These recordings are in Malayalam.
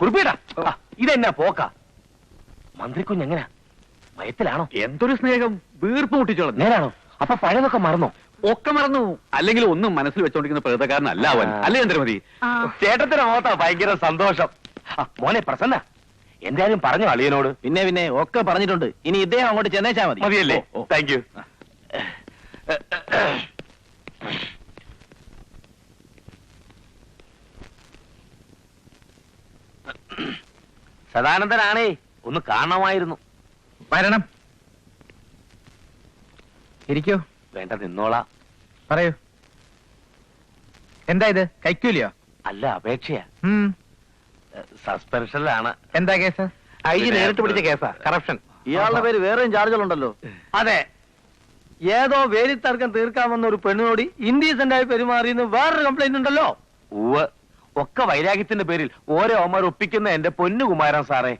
കുറിപ്പീടാ ഇതെന്നാ പോക്ക? മന്ത്രിക്കുഞ്ഞ് എങ്ങനാ? ഭയത്തിലാണോ? എന്തൊരു സ്നേഹം. വീർപ്പ് മുട്ടിച്ചോളും. നേരാണോ അപ്പൊ പഴയതൊക്കെ മറന്നോ? ഒക്കെ മറന്നു. അല്ലെങ്കിൽ ഒന്നും മനസ്സിൽ വെച്ചോണ്ടിരിക്കുന്ന പ്രകൃതക്കാരനല്ല അവൻ. അല്ലേ ചന്ദ്രമതി? ചേട്ടത്തിന് ഓത്താ ഭയങ്കര സന്തോഷം. മോനെ പ്രസന്ന. എന്തായാലും പറഞ്ഞു അളിയനോട്. പിന്നെ പിന്നെ ഒക്കെ പറഞ്ഞിട്ടുണ്ട്. ഇനി ഇദ്ദേഹം അങ്ങോട്ട് ചെന്നേച്ചാ മതി. മതിയല്ലേ. താങ്ക് യു സദാനന്ദനാണേ ഒന്ന് കാണണമായിരുന്നു. വരണം. ഇരിക്കോ. വേണ്ട നിന്നോളാ. പറയൂ. എന്താ ഇത്? കൈക്കൂലിയോ? അല്ല അപേക്ഷയാ. സസ്പെൻഷനിലാണ്. എന്താ കേസ്? ഐ ജി നേരിട്ട് പിടിച്ച കേസാ കറപ്ഷൻ. ഇയാളുടെ പേര് വേറെയും ചാർജുകളുണ്ടല്ലോ. അതെ. ഏതോ വേലിത്തർക്കം തീർക്കാമെന്ന ഒരു പെണ്ണിനോട് ഇൻഡീസെന്റ് ആയി പെരുമാറിയെന്ന് വേറൊരു കംപ്ലൈന്റ് ഉണ്ടല്ലോ. ഒക്കെ വൈരാഗ്യത്തിന്റെ പേരിൽ ഓരോ അമ്മമാർ ഒപ്പിക്കുന്ന എന്റെ പൊന്നു കുമാരൻ സാറേ.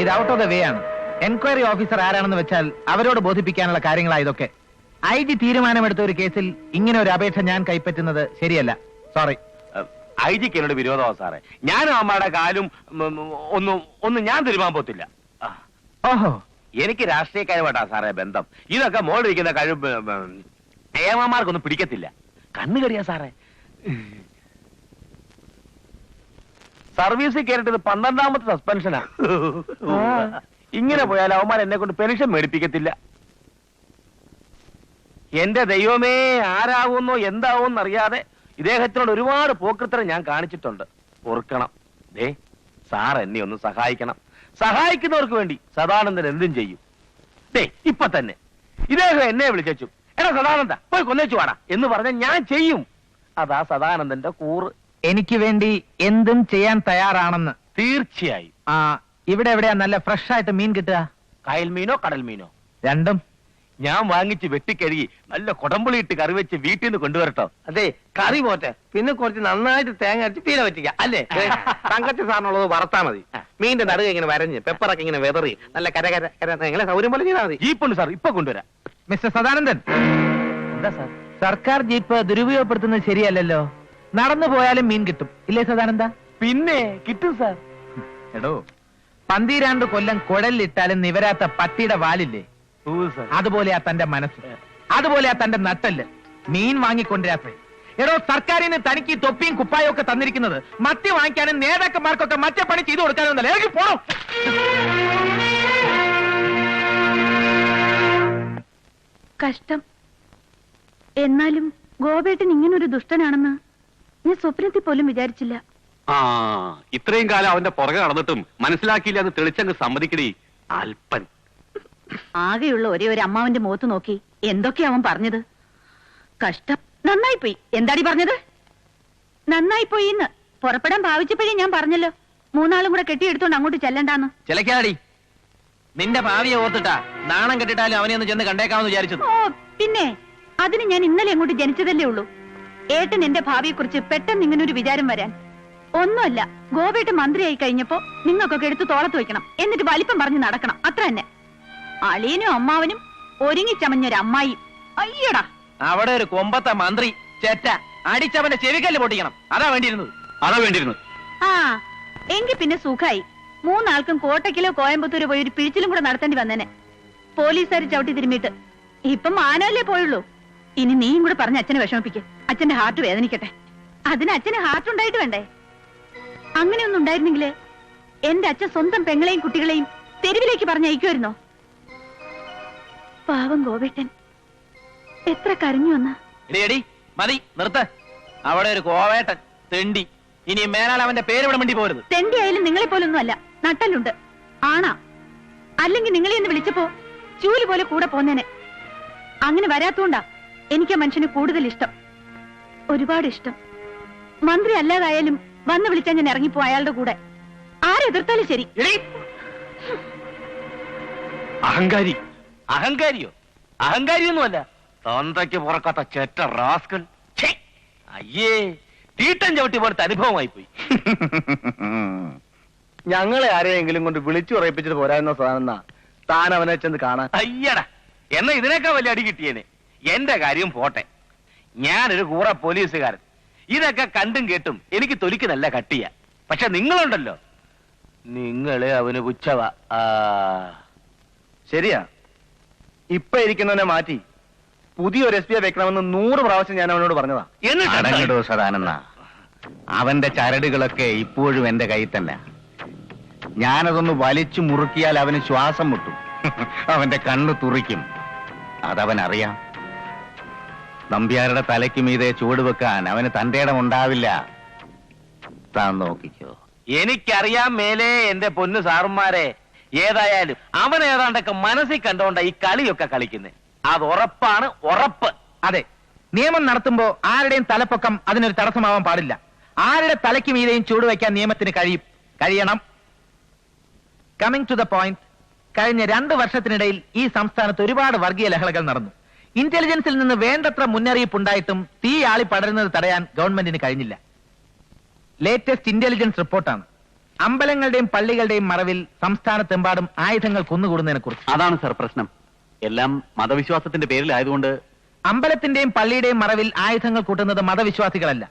ഇത് ഔട്ട് ഓഫ് ദ വേ ആണ്. എൻക്വയറി ഓഫീസർ ആരാണെന്ന് വെച്ചാൽ അവരോട് ബോധിപ്പിക്കാനുള്ള കാര്യങ്ങളാണ് ഇതൊക്കെ. ഐ ജി തീരുമാനമെടുത്ത ഒരു കേസിൽ ഇങ്ങനെ ഒരു അപേക്ഷ ഞാൻ കൈപ്പറ്റുന്നത് ശരിയല്ല. സോറി ഐ ജിക്ക് എന്നോട് വിരോധമാ സാറേ. ഞാനും അമ്മയുടെ കാലും ഉം, ഉം, ഒന്നും ഒന്നും ഞാൻ തിരുമാൻ പോത്തില്ല. ഓഹോ. എനിക്ക് രാഷ്ട്രീയക്കാരുമായിട്ടാ സാറേ ബന്ധം. ഇതൊക്കെ മോളിരിക്കുന്ന കഴിവ് ഏമാമാർക്കൊന്നും പിടിക്കത്തില്ല. കണ്ണുകടിയാ സാറേ. സർവീസിൽ കയറിട്ടത് പന്ത്രണ്ടാമത്തെ സസ്പെൻഷനാ ഇങ്ങനെ പോയാൽ അവന്മാർ എന്നെ കൊണ്ട് പെൻഷൻ മേടിപ്പിക്കത്തില്ല. എന്റെ ദൈവമേ ആരാകുന്നോ എന്താവുമെന്ന് അറിയാതെ ഇദ്ദേഹത്തിനോട് ഒരുപാട് പോക്കൃത്തരം ഞാൻ കാണിച്ചിട്ടുണ്ട്. ഓർക്കണം. ദേ സാർ എന്നെ ഒന്ന് സഹായിക്കണം. സഹായിക്കുന്നവർക്ക് വേണ്ടി സദാനന്ദൻ എന്തും ചെയ്യും. ദേ ഇപ്പൊ തന്നെ. ഇദ്ദേഹം എന്നെ വിളിച്ചു എടാ സദാനന്ദ പോയി കൊന്നേച്ചു വാടാ. എന്ന് പറഞ്ഞ ഞാൻ ചെയ്യും. അതാ സദാനന്ദന്റെ കൂറ്. എനിക്ക് വേണ്ടി എന്തും ചെയ്യാൻ തയ്യാറാണെന്ന്. തീർച്ചയായും. ആ ഇവിടെ എവിടെയാ നല്ല ഫ്രഷ് ആയിട്ട് മീൻ കിട്ടുക? കായൽ മീനോ കടൽ മീനോ രണ്ടും. ഞാൻ വാങ്ങിച്ച് വെട്ടിക്കഴുകി നല്ല കുടമ്പുളി ഇട്ട് കറി വെച്ച് വീട്ടിൽ നിന്ന് കൊണ്ടുവരട്ടോ. അതെ കറി പോട്ടെ. പിന്നെ കുറച്ച് നന്നായിട്ട് തേങ്ങ അരച്ച് പീല വെച്ചിക്ക അല്ലേ? തങ്കച്ച സാറിനുള്ളത് വറുത്താ മതി. മീന്റെ നടുക ഇങ്ങനെ വരഞ്ഞ് പെപ്പറൊക്കെ ഇങ്ങനെ വെതറി നല്ല കര കര കര നിങ്ങളെ സൗകര്യം പോലെ ചെയ്താൽ മതി. ജീപ്പുണ്ട് സാർ ഇപ്പൊ കൊണ്ടുവരാം. മിസ്റ്റർ സദാനന്ദൻ. എന്താ സാർ? സർക്കാർ ജീപ്പ് ദുരുപയോഗപ്പെടുത്തുന്നത് ശരിയല്ലല്ലോ. നടന്നു പോയാലും മീൻ കിട്ടും. ഇല്ലേ സദാനന്ദ? പിന്നെ കിട്ടും സാർ. എടോ പന്തിരാണ്ട് കൊല്ലം കുഴലിലിട്ടാലും നിവരാത്ത പട്ടിയുടെ വാലില്ലേ? അതുപോലെയാ തന്റെ മനസ്സ്. അതുപോലെയാ തന്റെ നട്ടൽ മീൻ വാങ്ങിക്കൊണ്ടിരാത്ത എടോ സർക്കാരിന് തനിക്ക് ഈ തൊപ്പിയും കുപ്പായും ഒക്കെ തന്നിരിക്കുന്നത് മത്തി വാങ്ങിക്കാനും നേതാക്കന്മാർക്കൊക്കെ മറ്റേ പണി ചെയ്തു കൊടുക്കാനും ഇറങ്ങി പോണോ? കഷ്ടം. എന്നാലും ഗോപേട്ടൻ ഇങ്ങനൊരു ദുഷ്ടനാണെന്ന് ഞാൻ സ്വപ്നത്തിൽ പോലും വിചാരിച്ചില്ല. ആ ഇത്രയും കാലം അവന്റെ പുറകെ നടന്നിട്ടും മനസ്സിലാക്കിയില്ല എന്ന് തെളിച്ചങ്ങ് സമ്മതിക്കടി അല്പൻ. ആകെയുള്ള ഒരേ ഒരു അമ്മാവന്റെ മുഖത്ത് നോക്കി എന്തൊക്കെയാ അവൻ പറഞ്ഞത്? കഷ്ടം. നന്നായി പോയി എന്താടി പറഞ്ഞത്? നന്നായി പോയി എന്ന് പുറപ്പെടാൻ ഭാവിച്ചപ്പോഴേ ഞാൻ പറഞ്ഞല്ലോ. മൂന്നാളും കൂടെ കെട്ടിയെടുത്തോണ്ട് അങ്ങോട്ട് ചെല്ലണ്ടാന്ന്. ചിലക്കാടി നിന്റെ ഭാവിയെ ഓർത്തിട്ടാ നാണം കെട്ടിട്ടാലും അവനെ ഒന്ന് ചെന്ന് കണ്ടേക്കാമെന്ന് വിചാരിച്ചത്. ഓ പിന്നെ അതിന് ഞാൻ ഇന്നലെ അങ്ങോട്ട് ജനിച്ചതല്ലേ ഉള്ളൂ. ഏട്ടൻ എന്റെ ഭാവിയെ കുറിച്ച് പെട്ടെന്ന് ഇങ്ങനെ ഒരു വിചാരം വരാൻ. ഒന്നുമല്ല ഗോപേട്ട് മന്ത്രിയായി കഴിഞ്ഞപ്പോ നിങ്ങൾക്കൊക്കെ എടുത്ത് തോളത്ത് വെക്കണം. എന്നിട്ട് വലിപ്പം പറഞ്ഞ് നടക്കണം. അത്ര തന്നെ. അളിയനും അമ്മാവനും ഒരുങ്ങി ചമഞ്ഞൊരു അമ്മായി. അയ്യടാ. അവിടെ ഒരു കൊമ്പത്തെ മന്ത്രി ചേറ്റ അടിച്ചവന്റെ ചെവിക്കല്ല് പൊട്ടിക്കണം. അതാ വേണ്ടിയിരുന്നത്. അതാ വേണ്ടിയിരുന്നു ആ എങ്കി പിന്നെ സുഖായി. മൂന്നാൾക്കും കോട്ടക്കിലോ കോയമ്പത്തൂരോ പോയി ഒരു പിഴിച്ചിലും കൂടെ നടത്തേണ്ടി വന്നേനെ. പോലീസുകാർ ചവിട്ടി തിരുമ്മിട്ട് ഇപ്പം മാനവല്ലേ പോയുള്ളൂ. ഇനി നീയും കൂടെ പറഞ്ഞ അച്ഛനെ വിഷമിപ്പിക്കും. അച്ഛന്റെ ഹാർട്ട് വേദനിക്കട്ടെ. അതിന് അച്ഛന് ഹാർട്ട് ഉണ്ടായിട്ട് വേണ്ടേ? അങ്ങനെയൊന്നും ഉണ്ടായിരുന്നെങ്കിൽ എന്റെ അച്ഛൻ സ്വന്തം പെങ്ങളെയും കുട്ടികളെയും തെരുവിലേക്ക് പറഞ്ഞയക്കുമായിരുന്നോ? പാവം ഗോപേട്ടൻ എത്ര കരഞ്ഞു വന്ന? എടി മതി നിർത്ത്. അവിടെ ഒരു കോവേട്ടൻ തെണ്ടി. ഇനി മേലാൽ അവന്റെ പേര് ഇവിടെ മിണ്ടി പോരുത്. തെണ്ടി ആയാലും നിങ്ങളെ പോലൊന്നും അല്ല നട്ടലുണ്ട്. ആണാ. അല്ലെങ്കിൽ നിങ്ങളെ ഒന്ന് വിളിച്ചപ്പോ ചൂൽ പോലെ കൂടെ പോന്നേനെ. അങ്ങനെ വരാത്തോണ്ടാ എനിക്ക് മനുഷ്യന് കൂടുതൽ ഇഷ്ടം. ഒരുപാട് ഇഷ്ടം. മന്ത്രി അല്ലാതായാലും വന്ന് വിളിച്ചാൽ ഞാൻ ഇറങ്ങിപ്പോ അയാളുടെ കൂടെ. ആരെതിർത്താലും ശരി. അഹങ്കാരി. അഹങ്കാരിയോ? അഹങ്കാരിയൊന്നുമല്ല. തന്തയ്ക്ക് പുറക്കാത്ത ചെറ്റ റാസ്കൽ! അയ്യേ തീട്ടൻ ചവിട്ടി പോലത്തെ അനുഭവമായി പോയി ഞങ്ങളെ ആരെയെങ്കിലും കൊണ്ട് വിളിച്ചു ഉറപ്പിച്ചിട്ട് പോരായിരുന്ന സാധനം താൻ അവനെ ചെന്ന് കാണാൻ. അയ്യടാ എന്നാ ഇതിനേക്കാൾ വലിയ അടി കിട്ടിയേനെ. എന്റെ കാര്യം പോട്ടെ. ഞാനൊരു കൂറ പോലീസുകാരൻ. ഇതൊക്കെ കണ്ടും കേട്ടും എനിക്ക് തൊലിക്ക് നല്ല കട്ടിയ. പക്ഷെ നിങ്ങളുണ്ടല്ലോ. നിങ്ങൾ അവന് പുച്ഛവ. ആ. ശരിയാ. ഇപ്പൊ ഇരിക്കുന്നവനെ മാറ്റി പുതിയൊരു എസ് പിയെ വെക്കണമെന്ന് നൂറ് പ്രാവശ്യം ഞാൻ അവനോട് പറഞ്ഞതാ. എന്നിട്ട് അടങ്ങിടോ സദാനന്ദ. അവന്റെ ചരടുകളൊക്കെ ഇപ്പോഴും എന്റെ കയ്യിൽ തന്നെ. ഞാനതൊന്ന് വലിച്ചു മുറുക്കിയാൽ അവന് ശ്വാസം മുട്ടും. അവന്റെ കണ്ണ് തുറിക്കും. അതവൻ അറിയാം നമ്പ്യാരുടെ തലയ്ക്ക് മീതെ ചൂട് വെക്കാൻ അവന് തന്റെ ഇടം ഉണ്ടാവില്ല. താൻ നോക്കിക്കോ. എനിക്കറിയാം മേലെ എന്റെ പൊന്നു സാറുമാരെ ഏതായാലും അവൻ ഏതാണ്ടൊക്കെ മനസ്സിൽ കണ്ടോണ്ട ഈ കളിയൊക്കെ കളിക്കുന്നത് അത് ഉറപ്പാണ് ഉറപ്പ്. അതെ നിയമം നടത്തുമ്പോ ആരുടെയും തലപ്പൊക്കം അതിനൊരു തടസ്സമാവാൻ പാടില്ല. ആരുടെ തലയ്ക്ക് മീതെയും ചൂട് വയ്ക്കാൻ നിയമത്തിന് കഴിയും. കഴിയണം. കമ്മിങ് ടു ദ പോയിന്റ് കഴിഞ്ഞ രണ്ട് വർഷത്തിനിടയിൽ ഈ സംസ്ഥാനത്ത് ഒരുപാട് വർഗീയ ലഹളകൾ നടന്നു. ഇന്റലിജൻസിൽ നിന്ന് വേണ്ടത്ര മുന്നറിയിപ്പ് ഉണ്ടായിട്ടും തീ ആളി പടരുന്നത് തടയാൻ ഗവൺമെന്റിന് കഴിഞ്ഞില്ല. ലേറ്റസ്റ്റ് ഇന്റലിജൻസ് റിപ്പോർട്ടാണ് അമ്പലങ്ങളുടെയും പള്ളികളുടെയും മറവിൽ സംസ്ഥാനത്തെമ്പാടും ആയുധങ്ങൾ കുന്നുകൂടുന്നതിനെ കുറിച്ച്. അതാണ് സർ പ്രശ്നം. എല്ലാം മതവിശ്വാസത്തിന്റെ പേരിലായതുകൊണ്ട് അമ്പലത്തിന്റെയും പള്ളിയുടെയും മറവിൽ ആയുധങ്ങൾ കൂട്ടുന്നത് മതവിശ്വാസികളല്ല.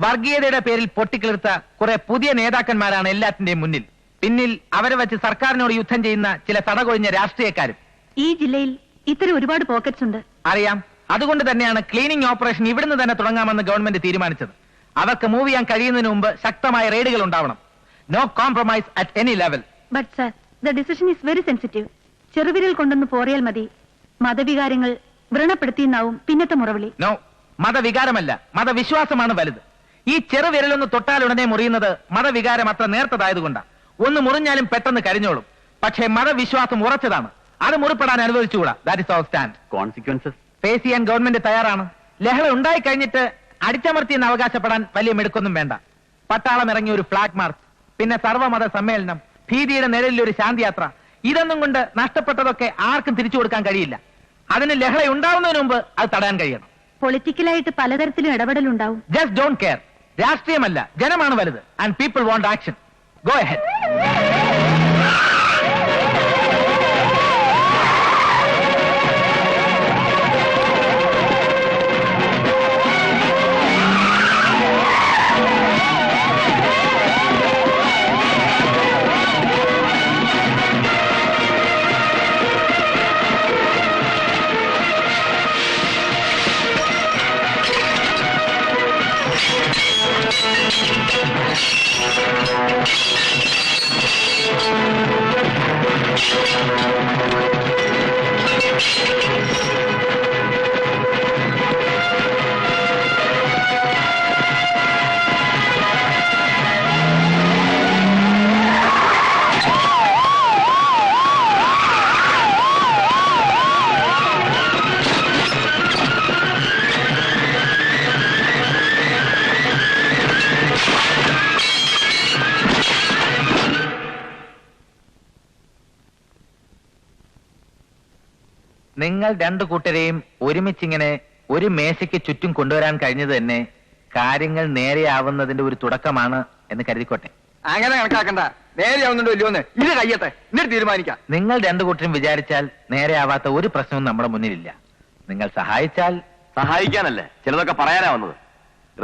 വർഗീയതയുടെ പേരിൽ പൊട്ടിക്കിളിർത്ത കുറെ പുതിയ നേതാക്കന്മാരാണ് എല്ലാത്തിന്റെയും മുന്നിൽ. പിന്നിൽ അവരെ വെച്ച് സർക്കാരിനോട് യുദ്ധം ചെയ്യുന്ന ചില തടകൊഴിഞ്ഞ രാഷ്ട്രീയക്കാരും. ഈ ജില്ലയിൽ ഇത്തരം ഒരുപാട് പോക്കറ്റ്സ് ഉണ്ട്. അറിയാം. അതുകൊണ്ട് തന്നെയാണ് ക്ലീനിംഗ് ഓപ്പറേഷൻ ഇവിടുന്ന് തന്നെ തുടങ്ങാമെന്ന് ഗവൺമെന്റ് തീരുമാനിച്ചത്. അവർക്ക് മൂവ് ചെയ്യാൻ കഴിയുന്നതിന് മുമ്പ് ശക്തമായ റെയ്ഡുകൾ ഉണ്ടാവണം. No compromise at any level but sir the decision is very sensitive ചെറുവിരൽ കൊണ്ടൊന്ന് പോറിയാൽ മതി. മതവികാരങ്ങൾ വ്രണപ്പെടുത്തിയെന്നാവും പിന്നത്തെ മുറവിളി. നോ മതവികാരമല്ല. മതവിശ്വാസമാണ് വലുത്. ഈ ചെറുവിരലൊന്ന് തൊട്ടാലുടനെ മുറിയുന്നത് മതവികാരം അത്ര നേർത്തതായതുകൊണ്ടാണ് ഒന്ന് മുറിഞ്ഞാലും പെട്ടെന്ന് കരിഞ്ഞോളും. പക്ഷേ മതവിശ്വാസം ഉറച്ചതാണ്. അത് മുറിപ്പെടാൻ അനുവദിച്ചുകൂടാ. That is our stand consequences face ചെയ്യാൻ ഗവൺമെന്റ് തയ്യാറാണ്. ലഹള ഉണ്ടായി കഴിഞ്ഞിട്ട് അടിച്ചമർത്തിയെന്ന് അവകാശപ്പെടാൻ വലിയ മെടുക്കൊന്നും വേണ്ട. പട്ടാളം ഇറങ്ങിയ ഒരു ഫ്ലാഗ് മാർച്ച്. പിന്നെ സർവമത സമ്മേളനം ഭീതിയുടെ നിഴലിൽ ഒരു ശാന്തിയാത്ര. ഇതൊന്നും കൊണ്ട് നഷ്ടപ്പെട്ടതൊക്കെ ആർക്കും തിരിച്ചു കൊടുക്കാൻ കഴിയില്ല. അതിന് ലഹള ഉണ്ടാവുന്നതിന് മുമ്പ് അത് തടയാൻ കഴിയണം. പൊളിറ്റിക്കലായിട്ട് പലതരത്തിലും ഇടപെടലുണ്ടാവും. ജസ്റ്റ് ഡോണ്ട് കെയർ രാഷ്ട്രീയമല്ല ജനമാണ് വലുത് and people want action go ahead Thank you. നിങ്ങൾ രണ്ടു കൂട്ടരെയും ഒരുമിച്ചിങ്ങനെ ഒരു മേശയ്ക്ക് ചുറ്റും കൊണ്ടുവരാൻ കഴിഞ്ഞത് തന്നെ കാര്യങ്ങൾ നേരെയാവുന്നതിന്റെ ഒരു തുടക്കമാണ് എന്ന് കരുതിക്കോട്ടെ. അങ്ങനെ കണക്കാക്കണ്ട. നേരെയാവുന്നുണ്ടോ ഇല്ലയോന്ന് ഇത് കയ്യത്തെ എന്നിട്ട് തീരുമാനിക്കാം. നിങ്ങൾ രണ്ടു കൂട്ടരും വിചാരിച്ചാൽ നേരെയാവാത്ത ഒരു പ്രശ്നവും നമ്മുടെ മുന്നിലില്ല. നിങ്ങൾ സഹായിച്ചാൽ സഹായിക്കാനല്ലേ? ചിലതൊക്കെ പറയാനാ വന്നത്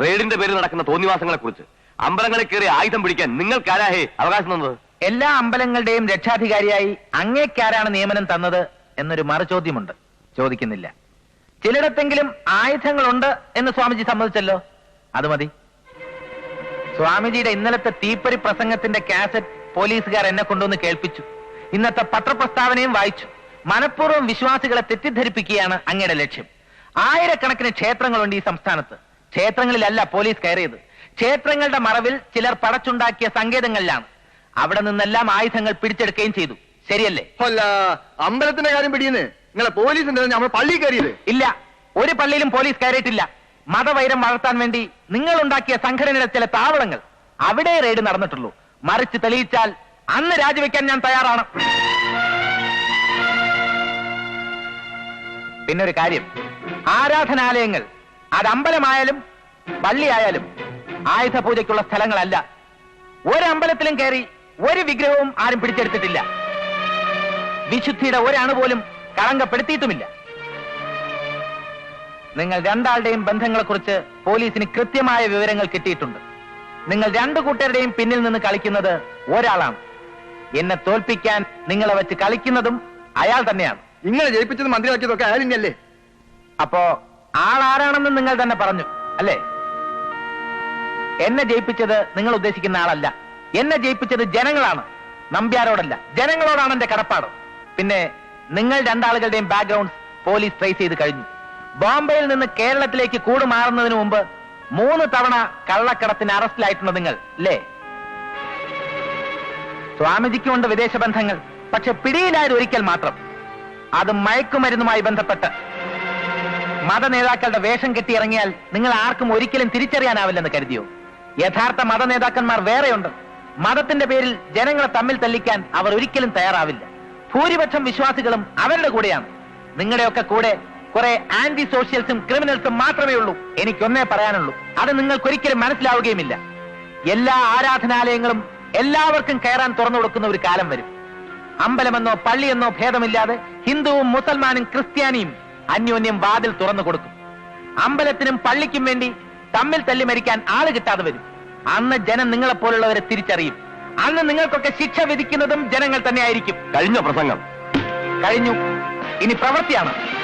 റെയ്ഡിന്റെ പേരിൽ നടക്കുന്ന തോന്നിവാസങ്ങളെ കുറിച്ച് അമ്പലങ്ങളിൽ കയറി ആയുധം പിടിക്കാൻ നിങ്ങൾക്കാരാഹേ അവകാശം തന്നത്? എല്ലാ അമ്പലങ്ങളുടെയും രക്ഷാധികാരിയായി അങ്ങേക്കാരാണ് നിയമനം തന്നത് എന്നൊരു മറുചോദ്യമുണ്ട്. ചോദിക്കുന്നില്ല. ചിലയിടത്തെങ്കിലും ആയുധങ്ങളുണ്ട് എന്ന് സ്വാമിജി സമ്മതിച്ചല്ലോ? അത് മതി. സ്വാമിജിയുടെ ഇന്നലത്തെ തീപ്പരി പ്രസംഗത്തിന്റെ കാസറ്റ് പോലീസുകാർ എന്നെ കൊണ്ടുവന്ന് കേൾപ്പിച്ചു. ഇന്നത്തെ പത്രപ്രസ്താവനയും വായിച്ചു. മനഃപൂർവം വിശ്വാസികളെ തെറ്റിദ്ധരിപ്പിക്കുകയാണ് അങ്ങയുടെ ലക്ഷ്യം. ആയിരക്കണക്കിന് ക്ഷേത്രങ്ങളുണ്ട് ഈ സംസ്ഥാനത്ത്. ക്ഷേത്രങ്ങളിലല്ല പോലീസ് കയറിയത്. ക്ഷേത്രങ്ങളുടെ മറവിൽ ചിലർ പടച്ചുണ്ടാക്കിയ സങ്കേതങ്ങളിലാണ്. അവിടെ നിന്നെല്ലാം ആയുധങ്ങൾ പിടിച്ചെടുക്കുകയും ചെയ്തു. ശരിയല്ലേ? അല്ല അമ്പലത്തിന്റെ കാര്യം പിടിയുന്നു. നിങ്ങളെ ഉണ്ടെന്ന് നമ്മൾ പള്ളി കയറിയത്? ഇല്ല ഒരു പള്ളിയിലും പോലീസ് കയറിയിട്ടില്ല. മതവൈരം വളർത്താൻ വേണ്ടി നിങ്ങൾ ഉണ്ടാക്കിയ സംഘടനയുടെ ചില താവളങ്ങൾ അവിടെ റെയ്ഡ് നടന്നിട്ടുള്ളൂ. മറിച്ച് തെളിയിച്ചാൽ അന്ന് രാജിവെക്കാൻ ഞാൻ തയ്യാറാണ്. പിന്നെ ഒരു കാര്യം. ആരാധനാലയങ്ങൾ അത് അമ്പലമായാലും പള്ളിയായാലും ആയുധ പൂജയ്ക്കുള്ള സ്ഥലങ്ങളല്ല. ഒരമ്പലത്തിലും അമ്പലത്തിലും കയറി ഒരു വിഗ്രഹവും ആരും പിടിച്ചെടുത്തിട്ടില്ല. വിശുദ്ധിയുടെ ഒരണു പോലും കളങ്കപ്പെടുത്തിയിട്ടുമില്ല. നിങ്ങൾ രണ്ടാളുടെയും ബന്ധങ്ങളെക്കുറിച്ച് പോലീസിന് കൃത്യമായ വിവരങ്ങൾ കിട്ടിയിട്ടുണ്ട്. നിങ്ങൾ രണ്ടു കൂട്ടരുടെയും പിന്നിൽ നിന്ന് കളിക്കുന്നത് ഒരാളാണ്. എന്നെ തോൽപ്പിക്കാൻ നിങ്ങളെ വെച്ച് കളിക്കുന്നതും അയാൾ തന്നെയാണ്. നിങ്ങളെ ജയിപ്പിച്ചത് മന്ത്രിയാക്കിയതൊക്കെ അയാളിന്നല്ലേ അപ്പോ ആളാരാണെന്ന് നിങ്ങൾ തന്നെ പറഞ്ഞു അല്ലേ? എന്നെ ജയിപ്പിച്ചത് നിങ്ങൾ ഉദ്ദേശിക്കുന്ന ആളല്ല. എന്നെ ജയിപ്പിച്ചത് ജനങ്ങളാണ്. നമ്പ്യാരോടല്ല. ജനങ്ങളോടാണ് എന്റെ കടപ്പാട്. പിന്നെ നിങ്ങൾ രണ്ടാളുകളുടെയും ബാക്ക്ഗ്രൗണ്ട് പോലീസ് ട്രേസ് ചെയ്ത് കഴിഞ്ഞു. ബോംബെയിൽ നിന്ന് കേരളത്തിലേക്ക് കൂടുമാറുന്നതിന് മുമ്പ് മൂന്ന് തവണ കള്ളക്കടത്തിന് അറസ്റ്റിലായിട്ടുണ്ട് നിങ്ങൾ അല്ലേ സ്വാമിജിക്കുമുണ്ട് വിദേശ ബന്ധങ്ങൾ പക്ഷെ പിടിയിലായത് ഒരിക്കൽ മാത്രം. അത് മയക്കുമരുന്നുമായി ബന്ധപ്പെട്ട്. മത നേതാക്കളുടെ വേഷം കെട്ടിയിറങ്ങിയാൽ നിങ്ങൾ ആർക്കും ഒരിക്കലും തിരിച്ചറിയാനാവില്ലെന്ന് കരുതിയോ? യഥാർത്ഥ മത നേതാക്കന്മാർ വേറെയുണ്ട്. മതത്തിന്റെ പേരിൽ ജനങ്ങളെ തമ്മിൽ തല്ലിക്കാൻ അവർ ഒരിക്കലും തയ്യാറാവില്ല. ഭൂരിപക്ഷം വിശ്വാസികളും അവരുടെ കൂടെയാണ്. നിങ്ങളുടെയൊക്കെ കൂടെ കുറെ ആന്റി സോഷ്യൽസും ക്രിമിനൽസും മാത്രമേ ഉള്ളൂ. എനിക്കൊന്നേ പറയാനുള്ളൂ. അത് നിങ്ങൾക്കൊരിക്കലും മനസ്സിലാവുകയുമില്ല. എല്ലാ ആരാധനാലയങ്ങളും എല്ലാവർക്കും കയറാൻ തുറന്നു കൊടുക്കുന്ന ഒരു കാലം വരും. അമ്പലമെന്നോ പള്ളിയെന്നോ ഭേദമില്ലാതെ ഹിന്ദുവും മുസൽമാനും ക്രിസ്ത്യാനിയും അന്യോന്യം വാതിൽ തുറന്നു കൊടുക്കും. അമ്പലത്തിനും പള്ളിക്കും വേണ്ടി തമ്മിൽ തല്ലി മരിക്കാൻ ആൾ കിട്ടാതെ വരും. അന്ന് ജനം നിങ്ങളെപ്പോലുള്ളവരെ തിരിച്ചറിയും. അന്ന് നിങ്ങൾക്കൊക്കെ ശിക്ഷ വിധിക്കുന്നതും ജനങ്ങൾ തന്നെയായിരിക്കും. കഴിഞ്ഞ പ്രസംഗം? കഴിഞ്ഞു. ഇനി പ്രവൃത്തിയാണ്.